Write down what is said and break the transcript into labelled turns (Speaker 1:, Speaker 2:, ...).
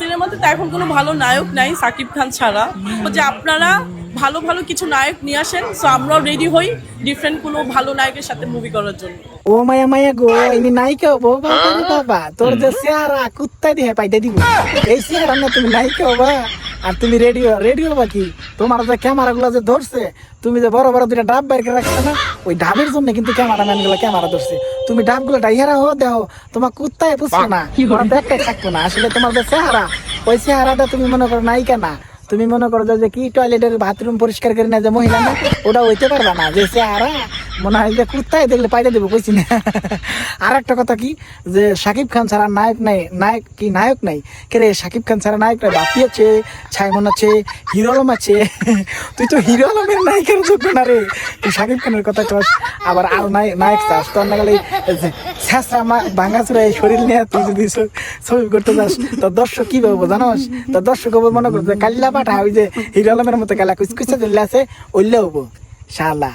Speaker 1: সিনেমাতে তো এখন কোনো ভালো নায়ক নাই সাকিব খান ছাড়া। যে আপনারা ভালো ভালো কিছু নায়ক নিয়ে আসেন সো আমরাও রেডি হই ডিফারেন্ট কোনো ভালো নায়কের সাথে মুভি করার জন্য।
Speaker 2: ও মায়া মায়া গো ইনি নায়িকা হব বাবা বাবা তোর যে চেহারা কুত্তা দিয়ে পাইতে দিব। এই চেহারা না তুমি নায়িকা হবা আর তুমি রেডিও রেডিও বা কি? তোমার যে ক্যামেরা গুলো যে ধরছে তুমি যে বড় বড় দুটা ডাব বাইর করে রাখছো না ওই ডাবের জন্য কিন্তু ক্যামেরাম্যানগুলো ক্যামেরা ধরছে। তুমি ডাবগুলো ডাইহারা হো দেও তোমার কুত্তায় পুষছে না তোমার ব্যাগটাই থাকতো না। আসলে তোমার যে চেহারা ওই চেহারাটা তুমি মনে করো নায়িকা না। তুমি মনে করো যে কি টয়লেটের বাথরুম পরিষ্কার করে না যে মহিলা না ওটা হইতে পারবা না। যে চেহারা মনে হয় যে কুত্তায় দেখলে পাইতে দেবো, কইছি না। আর একটা কথা কি, যে শাকিব খান ছাড়া নায়ক নাই, নায়ক কি নায়ক নাই? কে রে শাকিব খান ছাড়া নায়ক নাই? বাপি আছে ছাইমন আছে, হিরো আলম আছে। তুই তো হিরো আলমের নায়কের যোগ্য না রে। তুই শাকিব খানের কথা কস, আবার আর নায়ক নায়ক চাস। তোর না গেলে শেষরা ভাঙাচুরা এই শরীর নিয়ে তুই যদি ছবি করতে যাস তোর দর্শক কি ভাববো জানোস? তোর দর্শক হব মনে করছে কাল্লা পাঠা, ওই যে হিরো আলমের মতো কালা কুচকুচা দিল্লা আছে, ওইলে হব, শালা।